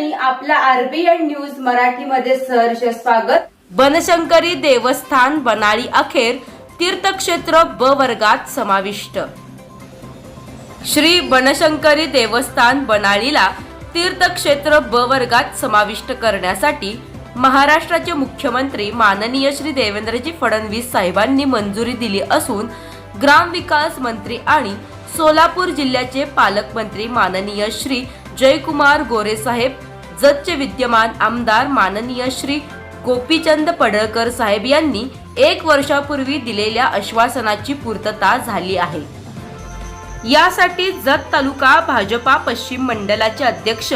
नमस्कार आपला Rutuja RBN news मराठीमध्ये सहर्ष स्वागत. बनशंकरी देवस्थान बनाळी अखेर तीर्थक्षेत्र ब वर्गात समाविष्ट. श्री बनशंकरी देवस्थान बनाळीला तीर्थक्षेत्र ब वर्गात समाविष्ट करण्यासाठी महाराष्ट्राचे मुख्यमंत्री माननीय श्री देवेंद्रजी फडणवीस साहेबांनी मंजुरी दिली असून ग्रामविकास मंत्री आणि सोलापूर जिल्ह्याचे पालकमंत्री माननीय श्री जयकुमार गोरे साहेब जतचे विद्यमान आमदार माननीय श्री गोपीचंद पडळकर साहेब यांनी एक वर्षापूर्वी दिलेल्या आश्वासनाची पूर्तता झाली आहे. यासाठी जत तालुका भाजपा पश्चिम मंडलाचे अध्यक्ष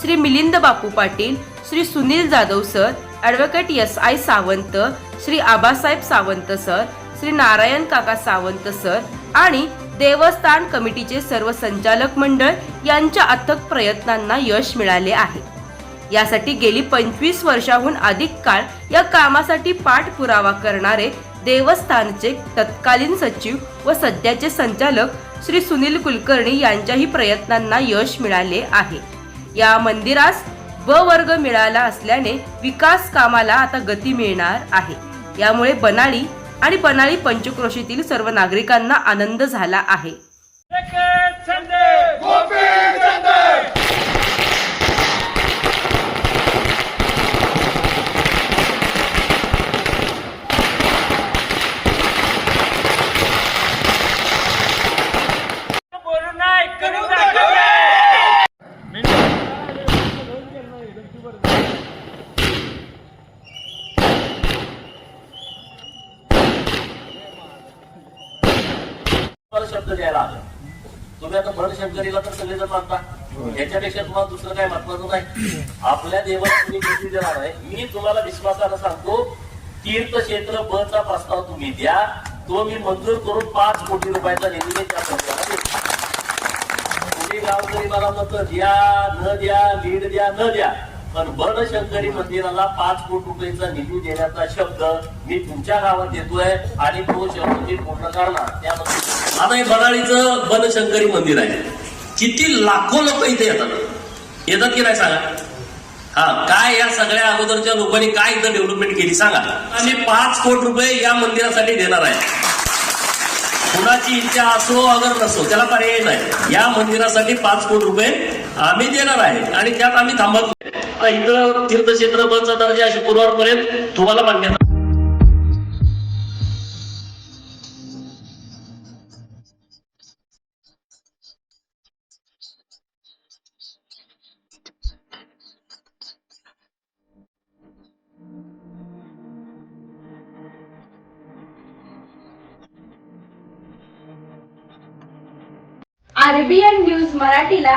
Shri Milind Bapu Patil Shri Sunil Jadhav sir advocate S I Sawant Shri Abasaheb Sawant sir Shri Narayan Kaka Sawant sir आणि देवस्थान कमिटीचे सर्व संचालक मंडळ यांच्या अथक प्रयत्नांना यश मिळाले आहे. यासाठी गेली पंचवीस वर्षाहून अधिक काळ या कामासाठी पाठपुरावा करणारे देवस्थानचे तत्कालीन सचिव व सध्याचे संचालक श्री सुनील कुलकर्णी यांच्याही प्रयत्नांना यश मिळाले आहे. या मंदिरास ब वर्ग मिळाला असल्याने विकास कामाला आता गती मिळणार आहे. यामुळे बनाळी आणि बनाळी पंचक्रोशीतील सर्व नागरिकांना आनंद झाला आहे बोलू नाही करून दाखव तुम्हाला शब्द द्यायला आला. तुम्ही आता भर तर सगळेजण मानता. याच्यापेक्षा तुम्हाला दुसरं काय महत्वाचं नाही. आपल्या देवाला तुम्ही कृती देणार आहे. मी तुम्हाला विश्वासाला सांगतो तीर्थक्षेत्र ब चा प्रस्ताव तुम्ही द्या. तो मी मंजूर करून पाच कोटी रुपयाचा निधी त्या तुम्ही गावकरी मला मत द्या न द्या लीड द्या न द्या. पण बनशंकरी मंदिराला पाच कोटी रुपयाचा निधी देण्याचा शब्द मी तुमच्या गावात देतोय आणि तो शब्द मी पूर्ण करणार. त्यामध्ये आता हे बनाळीचं बनशंकरी मंदिर आहे. किती लाखो लोक इथे येतात. येतात की नाही सांगा? हा काय या सगळ्या अगोदरच्या लोकांनी काय इथं डेव्हलपमेंट केली सांगा. आम्ही पाच कोटी रुपये या मंदिरासाठी देणार आहे. कुणाची इच्छा असो अगर नसो त्याला पर्याय नाही. या मंदिरासाठी पाच कोटी रुपये आम्ही देणार आहे. आणि त्यात आम्ही थांबत इथं तीर्थक्षेत्र बसचा दर्जा शुक्रवारपर्यंत. तुम्हाला मान्यता आरबीएन न्यूज मराठीला